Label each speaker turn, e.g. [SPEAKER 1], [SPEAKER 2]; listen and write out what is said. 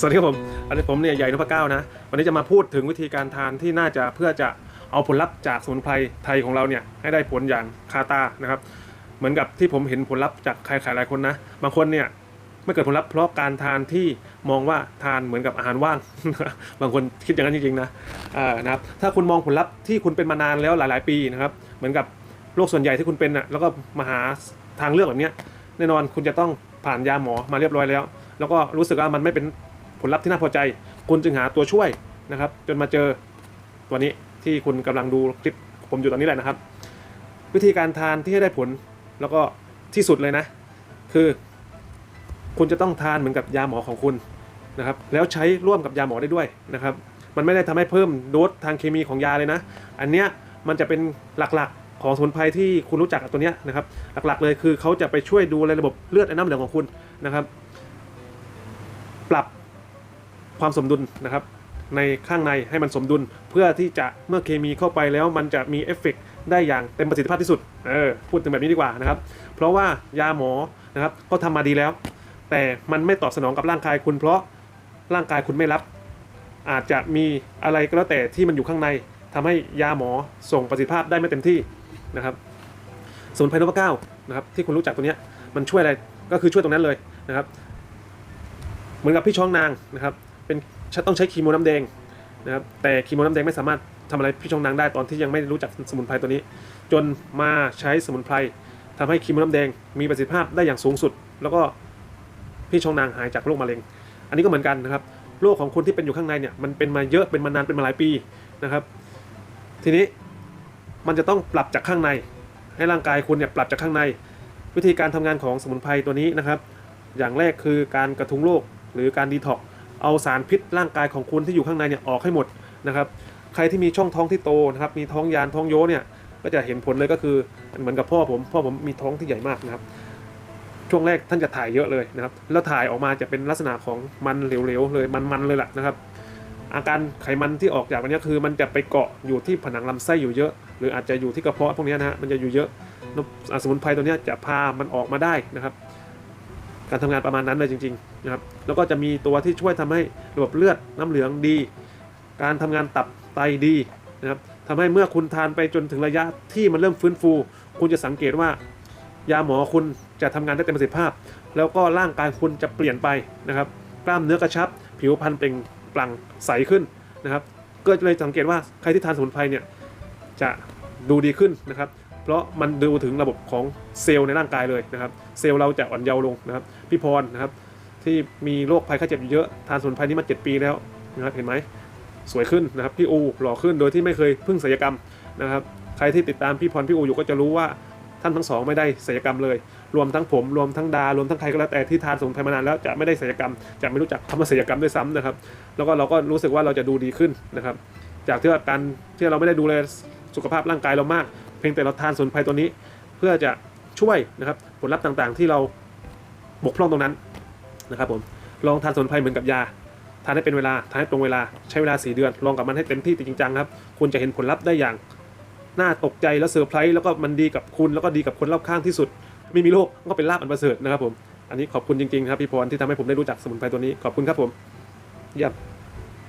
[SPEAKER 1] สวัสดีครับผม อันนี้ผมเนี่ยใหญ่นพเก้านะ วันนี้จะมาพูดถึงวิธีการทานที่น่าจะเพื่อจะเอาผลลัพธ์จากสมุนไพรไทยของเราเนี่ยให้ได้ผลอย่างคาตานะครับ เหมือนกับที่ผมเห็นผลลัพธ์จากใครหลายคนนะ บางคนเนี่ยไม่เกิดผลลัพธ์เพราะการทานที่มองว่าทานเหมือนกับอาหารว่าง บางคนคิดอย่างนั้นจริงๆนะอ่านะครับ ถ้าคุณมองผลลัพธ์ที่คุณเป็นมานานแล้วหลาย ๆ ปีนะครับ เหมือนกับโรคส่วนใหญ่ที่คุณเป็นน่ะ แล้วก็มาหาทางเลือกแบบเนี้ย แน่นอนคุณจะต้องผ่านยาหมอมาเรียบร้อยแล้ว แล้วก็รู้สึกว่ามันไม่เป็น ลลัพธ์ที่น่าพอใจ คุณจึงหาตัวช่วยนะครับ จนมาเจอตัวนี้ที่คุณกำลังดูคลิปผมอยู่ตอนนี้แหละนะครับ วิธีการทานที่ให้ได้ผลแล้วก็ที่สุดเลยนะ คือ คุณจะต้องทานเหมือนกับยาหมอของคุณนะครับ แล้วใช้ร่วมกับยาหมอได้ด้วยนะครับ มันไม่ได้ทำให้เพิ่มโดสทางเคมีของยาเลยนะ อันเนี้ยมันจะเป็นหลักๆของสมุนไพรที่คุณรู้จักตัวเนี้ยนะครับ หลักๆเลยคือเขาจะไปช่วยดูในระบบเลือดและน้ำเหลืองของคุณนะครับ ปรับ ความสมดุลนะครับในข้างในให้มันสมดุล เพื่อที่จะเมื่อเคมีเข้าไปแล้วมันจะมีเอฟเฟกต์ได้อย่างเต็มประสิทธิภาพที่สุดเออพูดถึงแบบนี้ดีกว่านะครับ เพราะว่ายาหมอนะครับก็ทำมาดีแล้ว แต่มันไม่ตอบสนองกับร่างกายคุณ เพราะร่างกายคุณไม่รับ อาจจะมีอะไรก็แล้วแต่ที่มันอยู่ข้างในทำให้ยาหมอส่งประสิทธิภาพได้ไม่เต็มที่นะครับสมุนไพรนพเก้านะครับที่คุณรู้จักตัวนี้มันช่วยอะไรก็คือช่วยตรงนั้นเลยนะครับ เหมือนกับพี่ช้องนางนะครับ เป็นต้องใช้คีโมน้ำแดงนะครับแต่คีโมน้ำแดงไม่สามารถทำอะไรพี่ช้องนางได้ตอนที่ยังไม่รู้จักสมุนไพรตัวนี้ จนมาใช้สมุนไพรทำให้คีโมน้ำแดงมีประสิทธิภาพได้อย่างสูงสุด แล้วก็พี่ช้องนางหายจากโรคมะเร็ง อันนี้ก็เหมือนกันนะครับโรคของคุณที่เป็นอยู่ข้างในเนี่ยมันเป็นมาเยอะเป็นมานานเป็นมาหลายปีนะครับ ทีนี้มันจะต้องปรับจากข้างใน ให้ร่างกายคุณเนี่ยปรับจากข้างใน วิธีการทำงานของสมุนไพรตัวนี้นะครับ อย่างแรกคือการกระทุ้งโรคหรือการดีท็อกซ์ เอาสารพิษร่างกายของคุณที่อยู่ข้างในเนี่ยออกให้หมดนะครับ ใครที่มีช่องท้องที่โตนะครับ มีท้องยานท้องโยเนี่ย ก็จะเห็นผลเลยก็คือเหมือนกับพ่อผมพ่อผมมีท้องที่ใหญ่มากนะครับ ช่วงแรกท่านจะถ่ายเยอะเลยนะครับ แล้วถ่ายออกมาจะเป็นลักษณะของมันเหลวๆเลยมันๆเลยแหละนะครับ อาการไขมันที่ออกจากวันนี้คือ มันจะไปเกาะอยู่ที่ผนังลำไส้อยู่เยอะ หรืออาจจะอยู่ที่กระเพาะพวกนี้นะฮะมันจะอยู่เยอะสมุนไพรตัวเนี้ยจะพามันออกมาได้นะครับ การทำงานประมาณนั้นเลยจริงๆนะครับแล้วก็จะมีตัวที่ช่วยทำให้ระบบเลือดน้ำเหลืองดี การทำงานตับไตดีนะครับทำให้เมื่อคุณทานไปจนถึงระยะที่มันเริ่มฟื้นฟู คุณจะสังเกตว่ายาหมอคุณจะทำงานได้เต็มประสิทธิภาพ แล้วก็ร่างกายคุณจะเปลี่ยนไปนะครับ กล้ามเนื้อกระชับ ผิวพรรณเปล่งปลั่งใสขึ้นนะครับ ก็เลยสังเกตว่าใครที่ทานสมุนไพรเนี่ยจะดูดีขึ้นนะครับ เพราะมันดูถึงระบบของเซลล์ในร่างกายเลยนะครับ เซลล์เราจะอ่อนเยาว์ลงนะครับ พี่พรนะครับ ที่มีโรคภัยไข้เจ็บอยู่เยอะทานสมุนไพรนี้มา7ปีแล้วนะครับเห็นไหมสวยขึ้นนะครับพี่อูหล่อขึ้นโดยที่ไม่เคยพึ่งศัลยกรรมนะครับ ใครที่ติดตามพี่พรพี่อูอยู่ก็จะรู้ว่าท่านทั้งสองไม่ได้ศัลยกรรมเลย รวมทั้งผมรวมทั้งดารวมทั้งใครก็แล้วแต่ที่ทานสมุนไพรมานานแล้วจะไม่ได้ศัลยกรรม จะไม่รู้จักคำว่าศัลยกรรมด้วยซ้ำนะครับ แล้วก็เราก็รู้สึกว่าเราจะดูดีขึ้นนะครับ จากที่ว่าการที่เราไม่ได้ดูแลสุขภาพร่างกายเรามาก พียงแต่เราทานสมุนไพรตัวนี้ เพื่อจะช่วยนะครับผลลัพธ์ต่างๆ ที่เราบกพร่องตรงนั้นนะครับผมลองทานสมุนไพรเหมือนกับยาทานให้เป็นเวลาทานให้ตรงเวลาใช้เวลา 4 เดือน ลองกับมันให้เต็มที่จริงจังครับคุณจะเห็นผลลัพธ์ได้อย่างน่าตกใจและเซอร์ไพรส์แล้วก็มันดีกับคุณแล้วก็ดีกับคนรอบข้างที่สุด ไม่มีโรคก็เป็นลาบอันประเสริฐนะครับผมอันนี้ขอบคุณจริงๆครับพี่พรที่ทำให้ผมได้รู้จักสมุนไพรตัวนี้ขอบคุณครับผมเยี่ยม